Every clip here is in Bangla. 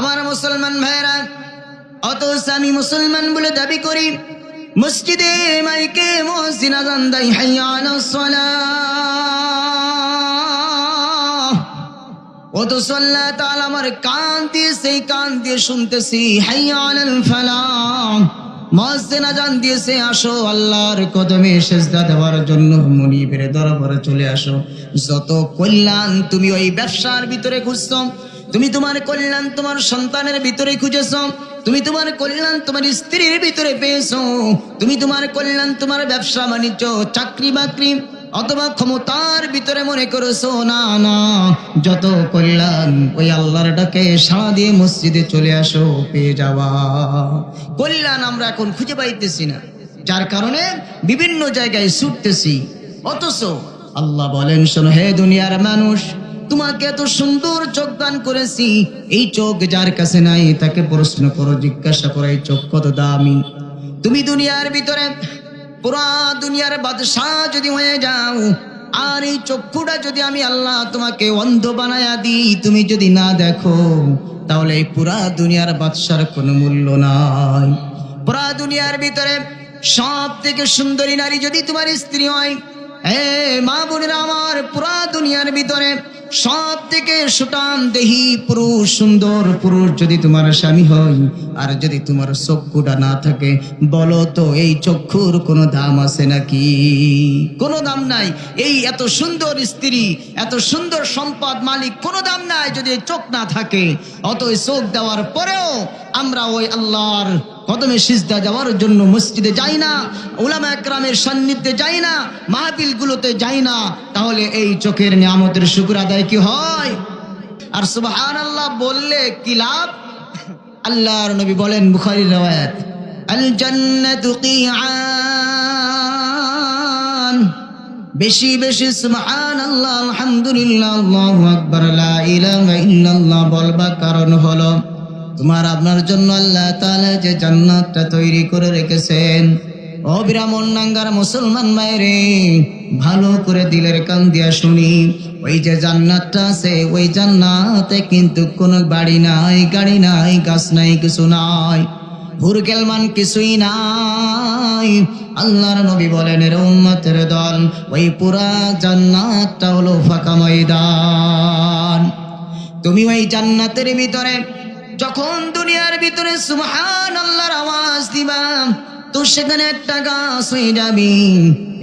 আমার মুসলমান ভাইরা অথচ আমি মুসলমান বলে দাবি করি, মসজিদে মাইকে মসজিদ আজান দেয়, হাইয়া আলাস সালাহ অথচ আল্লাহ তাআলা আমার কান সেই কান দিয়ে শুনতেছি, হাইয়া আলাল ফালাহ মসজিদ আজান দিয়েছে, আসো আল্লাহর কদমে সেজদা দেওয়ার জন্য মনিবের দরবারে চলে আসো। যত কল্যাণ তুমি ওই ব্যবসার ভিতরে খুঁজছ তুমি তোমার কল্যাণ তোমার সন্তানের ভিতরে খুঁজেছ, তুমি তোমার কল্যাণ তোমার স্ত্রীর ভিতরে পেয়েছ, তুমি তোমার কল্যাণ তোমার ব্যবসা বাণিজ্য, চাকরি বাকরি অথবা ক্ষমতার ভিতরে মনে করেছ, না না, যত কল্যাণ ওই আল্লাহর ডাকে সাড়া দিয়ে মসজিদে চলে আসো, পেয়ে যাওয়া। কল্যাণ আমরা এখন খুঁজে পাইতেছি না, যার কারণে বিভিন্ন জায়গায় ছুটতেছি। অথচ আল্লাহ বলেন, শোনো, হে দুনিয়ার মানুষ তোমাকে এত সুন্দর চোখ দান করেছি, এই চোখ যার কাছে নাই, তাকে প্রশ্ন করো, জিজ্ঞাসা করো, এই চোখ কত দামি? তুমি দুনিয়ার ভিতরে, পুরা দুনিয়ার বাদশাহ যদি হয়ে যাও, আর এই চক্ষুটা যদি আমি আল্লাহ তোমাকে অন্ধ বানায়া দিই, তুমি যদি না দেখো, তাহলে এই পুরা দুনিয়ার বাদশার কোনো মূল্য নাই। পুরা দুনিয়ার ভিতরে সব থেকে সুন্দরী নারী যদি তোমার স্ত্রী হয়, এ মা বোনেরা আমার পুরা দুনিয়ার ভিতরে সব থেকে সুটান দেহি পুরুষ, সুন্দর পুরুষ যদি তোমার স্বামী হয়, আর যদি তোমার চক্ষুটা না থাকে, বলো তো এই চক্ষুর কোনো দাম আছে নাকি? কোনো দাম নাই। এই এত সুন্দর স্ত্রী, এত সুন্দর সম্পদ মালিক, কোনো দাম নাই যদি চোখ না থাকে। অত চোখ দেওয়ার পরেও আমরা ওই আল্লাহর কদমে সিজদা যাওয়ার জন্য মসজিদে যাই না, উলামা একরামের সান্নিধ্যে যাই না মাহফিল গুলোতে যাই না, তাহলে এই চোখের নিয়ামতের শুকুর আদায় কি হয়? আর সুবহান আল্লাহ বললে কি লাভ? আল্লাহর নবী বলেন বুখারী রওয়ায়াত আল জান্নাতু কিআন বেশি বেশি সুবহান আল্লাহ আলহামদুলিল্লাহ, আল্লাহু আকবার, লা ইলাহা ইল্লাল্লাহ বলবা কারণ হলো তোমার আপনার জন্য আল্লাহ তাআলা যে জান্নাতটা তৈরি করে রেখেছেন। ও বিরামন মুসলমান মায়েরে, ভালো করে দিলের কান দিয়া শুনি। ওই যে জান্নাতটা আছে, ওই জান্নাতে কিন্তু কোনো বাড়ি নাই, গাড়ি নাই, গাছ নাই, কিছু নাই। ভুরগেলমান কিছুই নাই। আল্লাহর নবী বলেন, এর উম্মতের দল, ওই পুরা জান্নাতটা হলো ফাঁকা ময়দান। তুমি ওই জান্নাতের ভিতরে যখন দুনিয়ার ভিতরে সুবহান আল্লাহর আওয়াজ দিবা, তো সেখানে একটা গাছ হয়ে যাবি।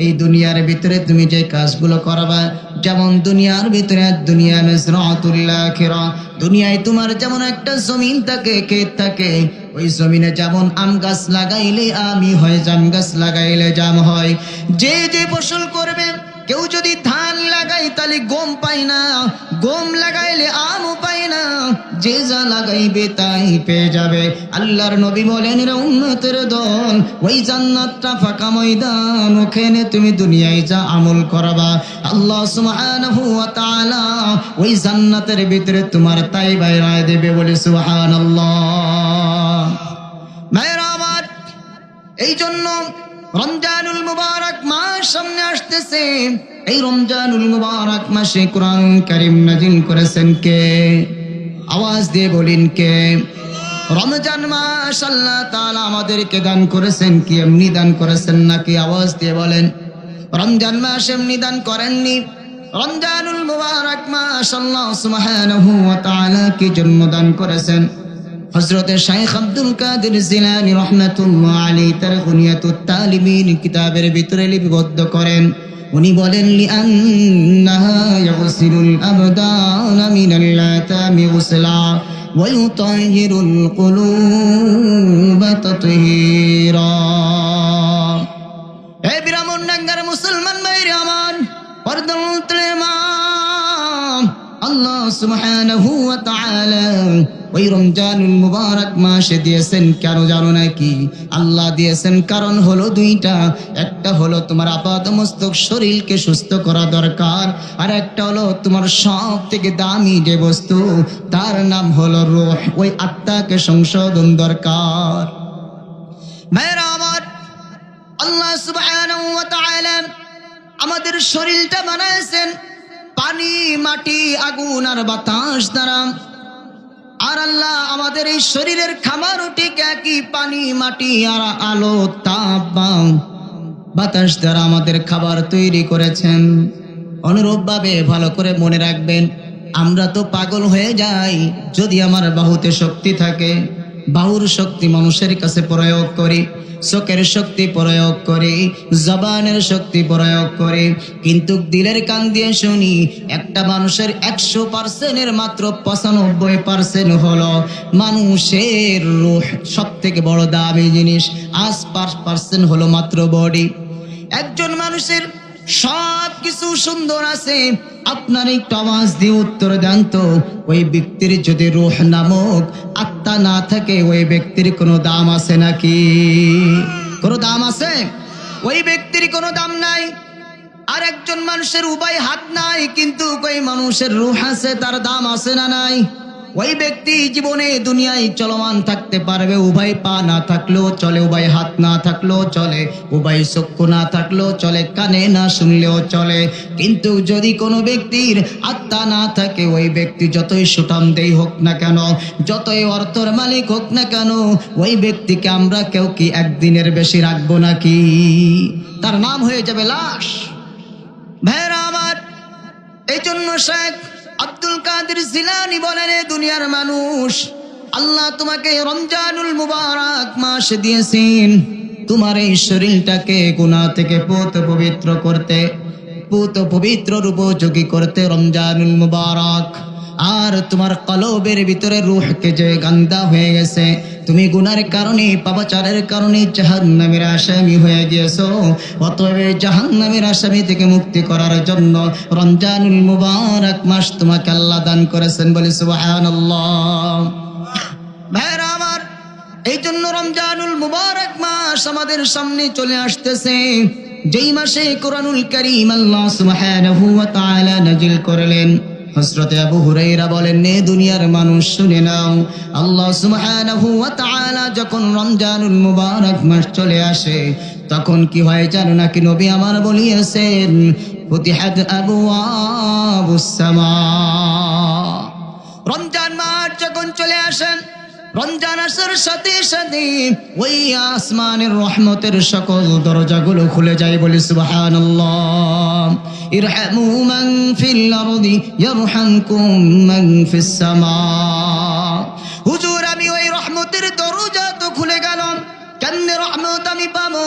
এই দুনিয়ার ভিতরে তুমি যে কাজগুলো করবা, যেমন দুনিয়ার ভিতরে দুনিয়া মেসরাতুল্লাহ খেরা দুনিয়ায় তোমার যেমন একটা জমিন থাকে, ক্ষেত থাকে, ওই জমিনে যেমন আম গাছ লাগাইলে আমি হয়, জাম গাছ লাগাইলে জাম হয়। যে যে ফসল করবে কেউ যদি ধান লাগাই তাহলে গম পাই না। গম লাগাইলে আমও পাই না। যে যা লাগাইবে তাই পেয়ে যাবে। আল্লাহর নবী বলেন রে উন্নতের দল। ওই জান্নাতটা ফাঁকা ময়দান। ওখানে তুমি দুনিয়ায় যা আমল করাবা। আল্লাহ সুবহানাহু ওই জান্নাতের ভিতরে তোমার তাই বাইরায় দেবে বলে সুবহানাল্লাহ। ভাইরা আমার এই জন্য রমজানুল মুবারক মাস সামনে আসতেছে। এই রমজানুল মুবারক মাসে কোরআন কারিম নাজিল করেছেন কে? আওয়াজ দিয়ে বলিন কে? রমজান মাস আল্লাহ তাআলা আমাদেরকে দান করেছেন কি? এমনি দান করেছেন নাকি? আওয়াজ দিয়ে বলেন। রমজান মাস এমনি দান করেননি। রমজানুল মুবারক মাস আল্লাহ সুবহানাহু ওয়া তাআলা কি জন্য দান করেছেন। হজরত শাইখ আব্দুল কাদের জিলানি রহমাতুল্লাহ আলী তার গুনিয়াতুত তালিমিন কিতাবের ভিতরে লিপিবদ্ধ করেন উনি বলেন লিআন্নাহা ইয়াগসিলুল আবদান মিনাল লাতামি গুসলা ويطهر القلوب تطهيرا হে বিরামন নাঙ্গার মুসলমান ভাইরে আমার পর্দার উতলে মা আল্লাহ সুবহানাহু ওয়া তাআলা ওই রমজানুল মুবারক মাসে দিয়েছেন, কেন জানো নাকি? আল্লাহ দিয়েছেন কারণ হলো দুইটা। একটা হলো তোমার আপাত মস্তক শরীরকে সুস্থ করা দরকার, আর একটা হলো তোমার সব থেকে দামি যে বস্তু, তার নাম হলো রূহ। ওই আত্মাকে সংশোধন দরকার। আমার, আল্লাহ আমাদের শরীরটা বানাইছেন। পানি, মাটি, আগুন আর বাতাস দ্বারা। আর আল্লাহ আমাদের এই শরীরের খামার ঠিক একই পানি, মাটি আর আলো, তাপ বাতাস দ্বারা আমাদের খাবার তৈরি করেছেন। অনুরূপভাবে ভালো করে মনে রাখবেন, আমরা তো পাগল হয়ে যাই, যদি আমার বাহুতে শক্তি থাকে, বাহুর শক্তি মানুষের কাছে প্রয়োগ করি চোখের শক্তি প্রয়োগ করি, জবানের শক্তি প্রয়োগ করি। কিন্তু দিলের কান দিয়ে শুনি, একটা মানুষের একশো পার্সেন্টের মাত্র পঁচানব্বই পার্সেন্ট হলো মানুষের রুহ সব থেকে বড় দামি জিনিস। আজ পাঁচ পার্সেন্ট হলো মাত্র বডি। একজন মানুষের সব কিছু সুন্দর আছে। আপনার একটু আওয়াজ দিয়ে উত্তর দেন তো। ওই ব্যক্তির যদি রুহ নামক আত্মা না থাকে, ওই ব্যক্তির কোনো দাম আছে নাকি? কোনো দাম আছে? ওই ব্যক্তির কোনো দাম নাই। আর একজন মানুষের উপায় হাত নাই, কিন্তু ওই মানুষের রুহ আছে, তার দাম আছে না নাই? ওই ব্যক্তি জীবনে দুনিয়ায় চলমান থাকতে পারবে, উভয় পা না থাকলেও চলে, উভয় হাত না থাকলেও চলে, উভয় চক্ষু না থাকলেও চলে, কানে না শুনলেও চলে। কিন্তু যদি কোনো ব্যক্তির আত্মা না থাকে, ওই ব্যক্তি যতই সুঠাম দেই হোক না কেন, যতই অর্থর মালিক হোক না কেন, ওই ব্যক্তিকে আমরা কেউ কি একদিনের বেশি রাখব নাকি? তার নাম হয়ে যাবে লাশ। ভাইরা আমার এই জন্য শেখ আব্দুল কাদের জিলানি বলেন, "এ দুনিয়ার মানুষ, আল্লাহ তোমাকে রমজানুল মুবারক মাস দিয়েছেন। তোমার এই শরীরটাকে গুণা থেকে পুত পবিত্র করতে, পুত পবিত্র রূপযোগী করতে রমজানুল মুবারক। আর তোমার কলবের ভিতরে রুহকে যে গান্দা হয়ে গেছে, তুমি গুনার কারণে, পাপাচারের কারণে জাহান্নামের আসামি হয়ে গিয়েছো। অতএব জাহান্নামের আসামি থেকে মুক্তি করার জন্য রমজানুল মুবারক মাস তোমাকে আল্লাহ দান করেছেন বলে সুবহানাল্লাহ। আমার, এই জন্য রমজানুল মুবারক মাস আমাদের সামনে চলে আসতেছে। যেই মাসে কোরআনুল করিম আল্লাহ সুবহানাহু ওয়া তাআলা নাজিল করলেন হযরত আবু হুরাইরা বলেন, নে দুনিয়ার মানুষ, শুনে নাও। আল্লাহ সুবহানাহু ওয়া তাআলা যখন রমজানুল মুবারক মাস চলে আসে, তখন কি হয় জানো নাকি নবী আমার বলিয়েছেন, ফুতিহাত আবওয়াবুস সামা রমজান মাস যখন চলে আসেন রমজান আসার সাথে সাথে ওই আসমানের রহমতের সকল দরজাগুলো খুলে যায় বলে, সুবহানাল্লাহ। ইরহামু মান ফিল আরদি ইয়ারহামকুম মান ফিস সামা। হুজুর, আমি ওই রহমতের দরজা তো খুলে গেলাম। কেমনে রহমত আমি পাবো?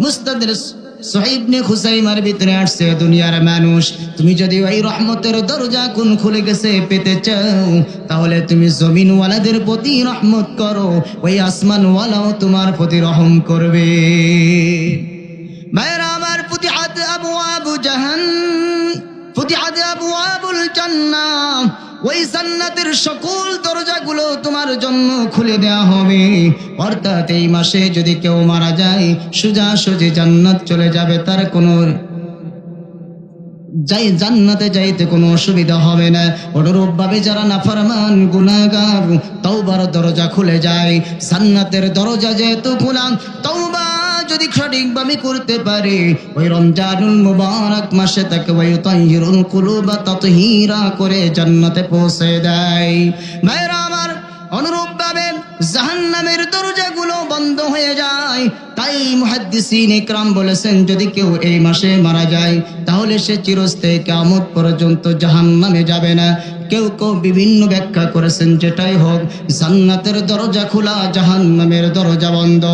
মুস্তাদের সোহাইবনে খুসাইমার ভিতরে আসছে দুনিয়ার মানুষ, তুমি যদি ওই রহমতের দরজা কোন খুলে গেছে পেতে চাও, তাহলে তুমি জমিনওয়ালাদের প্রতি রহমত করো, ওই আসমানওয়ালাও তোমার প্রতি রহম করবে। ভাইরা আমার প্রতি আবু আবু জাহান প্রতি আবু আবুল জান্নাহ ওই জান্নাতের সকল দরজাগুলো তোমার জন্য খুলে দেয়া হবে। অর্থাৎ এই মাসে যদি কেউ মারা যায় সোজা সোজে জান্নাত চলে যাবে, তার কোনো যাই জান্নাতে যাইতে কোনো অসুবিধা হবে না। অনুরূপ ভাবে যারা নাফরমান, গুনাহগার, তওবার দরজা খুলে যায় জান্নাতের দরজা যেহেতু খোলা, তওবা যদি সঠিকভাবে করতে পারে, ওই রমজানুল মুবারক মাসে তাকে ওই তাহিরুল কুলুবা তাতহীরা করে জান্নাতে পৌঁছে দেয়। ভাইরা আমার, অনুরূপ ভাবে জাহান্নামের দরজাগুলো বন্ধ হয়ে যায়। তাই মুহাদ্দিসিন ইকরাম বলেছেন, যদি কেউ এই মাসে মারা যায়, তাহলে সে চিরস্থায়ী কিয়ামত পর্যন্ত জাহান্নামে যাবে না। কেউ কেউ বিভিন্ন ব্যাখ্যা করেছেন, যেটাই হোক, জান্নাতের দরজা খোলা, জাহান্নামের দরজা বন্ধ।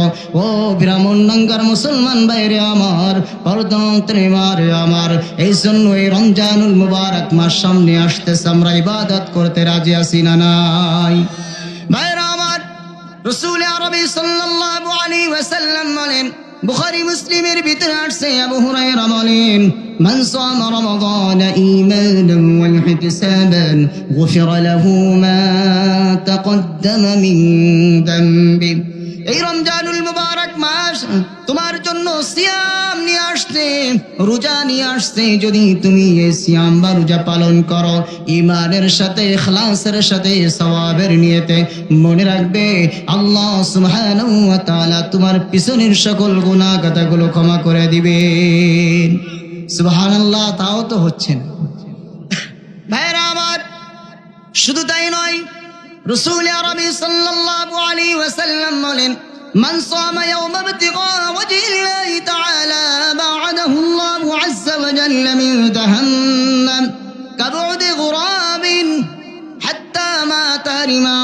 ও ব্রাহ্মণ নাঙ্গার মুসলমান বাইরে আমার পরদন্ত্রে মারে আমার এই জন্য এই রমজানুল মুবারক মাস সামনে আসতেছে, আমরা ইবাদত করতে রাজি আছি না নাই? ভাইরা আমার, রসুল আরবি সাল্লাল্লাহু আলাইহি ওয়াসাল্লাম বলেন বুখারী মুসলিমের ভিতরে আসছে আবু হুরায়রা বলেন, মান সামা রমাদান ঈমানান ওয়াল ইহতিসাবান গুফিরা লাহু মা তাকদ্দামা মিন এই রমজানুল মুবারক মাস তোমার জন্য সিয়াম নিয়ে আসছে, রোজা নিয়ে আসছে। যদি তুমি এই সিয়াম বা রোজা পালন করো ইমানের সাথে, ইখলাসের সাথে, সওয়াবের নিয়তে মনে রাখবে, আল্লাহ সুবহানাহু ওয়া তোমার পিছনের সকল গুণা কথাগুলো ক্ষমা করে দিবেন। সুবাহান আল্লাহ তাও তো হচ্ছেন ভাইরা আমার, শুধু তাই নয়, রসুল আরবি সাল্লাল্লাহু আলাইহি ওয়াসাল্লাম বলেন, মান সামা ইয়াওমা ইবতিগা ওয়াজহিল্লাহি তাআলা, বা'দাহু আল্লাহু আযযা ওয়া জাল্লা মিন জাহান্নাম, কাবুদি গুরাবিন হাত্তা মা তারিমা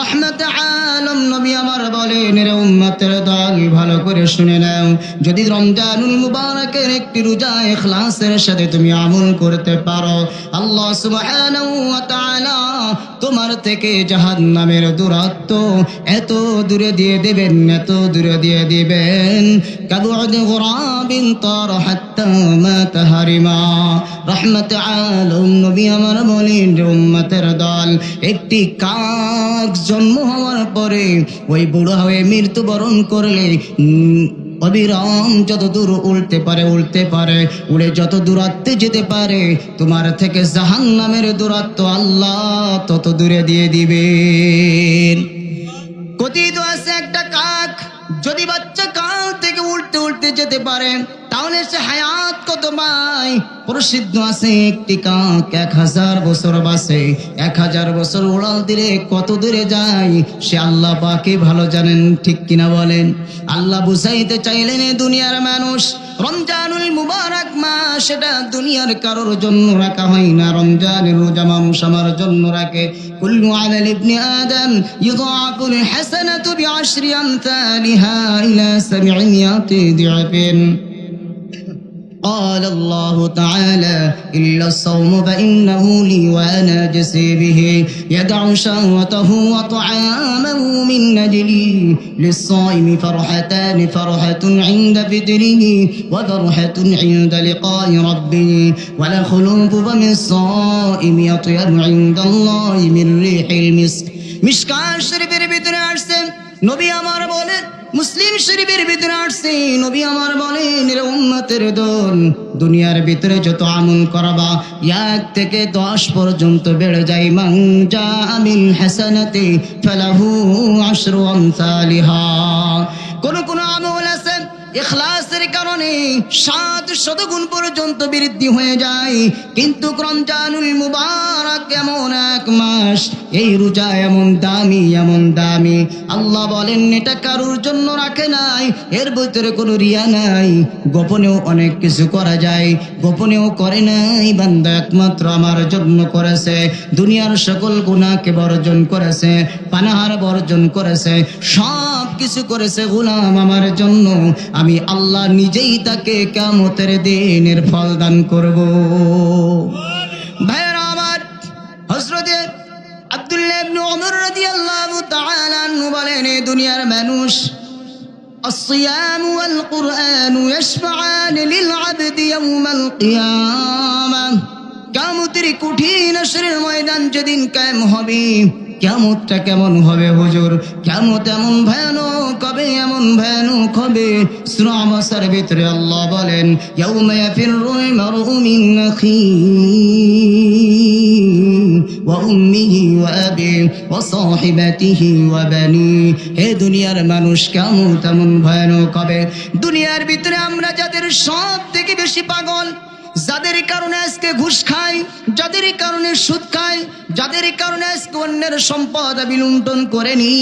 রাহমাত আলম নবী আমার বলেন উম্মতের দল ভালো করে শুনে নাও। যদি রমজানুল মুবারকের একটি রোজা এখলাসের সাথে তুমি আমল করতে পারো, আল্লাহ সুবহানাহু ওয়া তাআলা তোমার থেকে জাহান নামের দূরত্ব এত দূরে দিয়ে দেবেন, এত দূরে দিয়ে দিবেন। কাবুদ গুরাবিন তার হাত্তা মা তাহারিমা রহমত আলম আমার দল। একটি কাক জন্ম হওয়ার পরে ওই বুড়ো হয়ে মৃত্যুবরণ করলে অবিরাম যত দূর উল্টে পারে উল্টে পারে, উড়ে যত দূরত্বে যেতে পারে, তোমার থেকে জাহান নামের দূরাত্ম আল্লাহ তত দূরে দিয়ে দিবেন। কথিত আছে একটা কাক, যদি বাচ্চা কাল থেকে উল্টে উল্টে যেতে পারে তাহলে সে হায়াত কত পায়? প্রসিদ্ধ আছে একটি কাক, এক হাজার বছর বাসে, এক হাজার বছর উড়াল দিলে কত দূরে যায়? সে আল্লাহ পাকে ভালো জানেন, ঠিক কিনা বলেন? আল্লাহ বুঝাইতে চাইলেন দুনিয়ার মানুষ, রমজানুল মুবারক মাস সেটা দুনিয়ার কারোর জন্য রাখা হয় না। রমজানের রোজা মানুষ আমার জন্য রাখে। কুল্লু আলাল ইবনি আদম, ইউদাফুল হাসানাতু বিআশরি আমসালিহা ইলা সাবঈমিয়াতি দিআফিন قال الله تعالى إلا الصوم فإنه لي وأنا أجزي به يدع شهوته وطعامه من أجلي للصائم فرحتان فرحة عند فطره وفرحة عند لقاء ربه ولخلوف فم الصائم يطيب عند الله من ريح المسك মিসকার শরীফের ভিতরে আসছে নবী আমার বলেন মুসলিম শরীফের ভিতরে আসছে, নবী আমার বলেন, এর উম্মতের দল। দুনিয়ার ভিতরে যত আমল করাবা, এক থেকে দশ পর্যন্ত বেড়ে যায়। মাং যা আমিল হাসানাতে ফালাহু আশরু আমসালিহা। কোন কোন আমল আছে ইখলাসের কারণে সাত শতগুণ পর্যন্ত বৃদ্ধি হয়ে যায়। কিন্তু রমজানুল মুবারক এমন এক মাস, এই রোজা এমন দামি এমন দামি। আল্লাহ বলেন, এটা কারুর জন্য রাখে নাই, এর ভিতরে কোনো রিয়া নাই। গোপনেও অনেক কিছু করা যায়, গোপনেও করে নাই, বান্দা একমাত্র আমার জন্য করেছে। দুনিয়ার সকল গুণাকে বর্জন করেছে, পানাহার বর্জন করেছে সব কিছু করেছে গুলাম আমার জন্য। আমি আল্লাহ নিজেই তাকে কামতের দিনের ফল দান করব ভাইরা আমার হজরতে আব্দুল্লাহ ইবনে ওমর রাদিয়াল্লাহু তাআলা আনহু বলেন এই দুনিয়ার মানুষ الصيام والقرآن يشفعان للعبد يوم القيامة কামতের কঠিন আসরের ময়দান যেদিন কায়েম হবে কেমতটা কেমন হবে হুজুর? কেমত এমন ভয়ানক কবে এমন ভয়ানক হবে। শ্রামসার ভিতরে আল্লাহ বলেন হে দুনিয়ার মানুষ কেমন তেমন দুনিয়ার ভিতরে আমরা যাদের সব থেকে বেশি পাগল যাদের কারণে আজকে ঘুষ খায়, যাদের কারণে সুদ খায়, যাদের কারণে আজকে অন্যের সম্পদ আমি লুণ্ঠন করে নি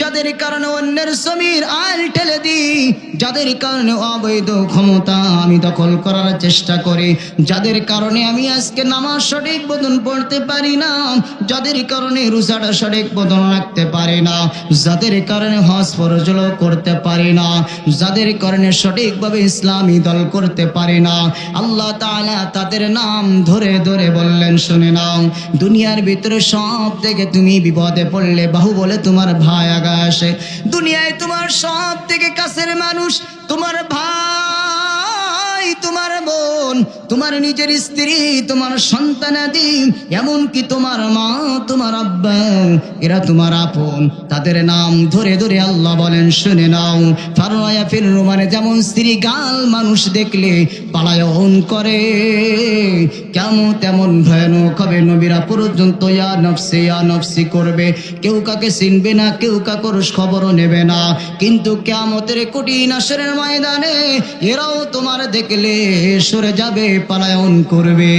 যাদের কারণে অন্যের জমির আল ঠেলে দিই, যাদের কারণে অবৈধ ক্ষমতা আমি দখল করার চেষ্টা করি, যাদের কারণে আমি আজকে নামাজ সঠিক বদন পড়তে পারি না, যাদের কারণে রোজাটা সঠিক বদন রাখতে পারি না, যাদের কারণে হজ ফরজল করতে পারি না, যাদের কারণে সঠিকভাবে ইসলামী দল করতে পারি না, আল্লাহ তাআলা তাদের নাম ধরে ধরে বললেন, শুনে নাও, দুনিয়ার ভিতরে সব থেকে তুমি বিপদে পড়লে বাহু বলে তোমার ভাই আগা আসে দুনিয়ায় তোমার সব থেকে কাছের মানুষ তোমার ভাই, তোমার বোন। তোমার নিজের স্ত্রী, তোমার সন্তানাদি এমনকি তোমার মা, তোমার আব্বা, এরা তোমার আপন। তাদের নাম ধরে ধরে আল্লাহ বলেন, শুনে নাও। ফারওয়া ফির মানে যেমন স্ত্রী গাল মানুষ দেখলে পালায়ন করে, কেমন তেমন ভয়ানক হবে নবীরা পর্যন্ত, ইয়া নফসি ইয়া নফসি করবে। কেউ কাকে চিনবে না, কেউ কাকর খবরও নেবে না। কিন্তু কেমতের কঠিন আসরের ময়দানে এরাও তোমার দেখলে সরে যাবে। পালায়ন করবে।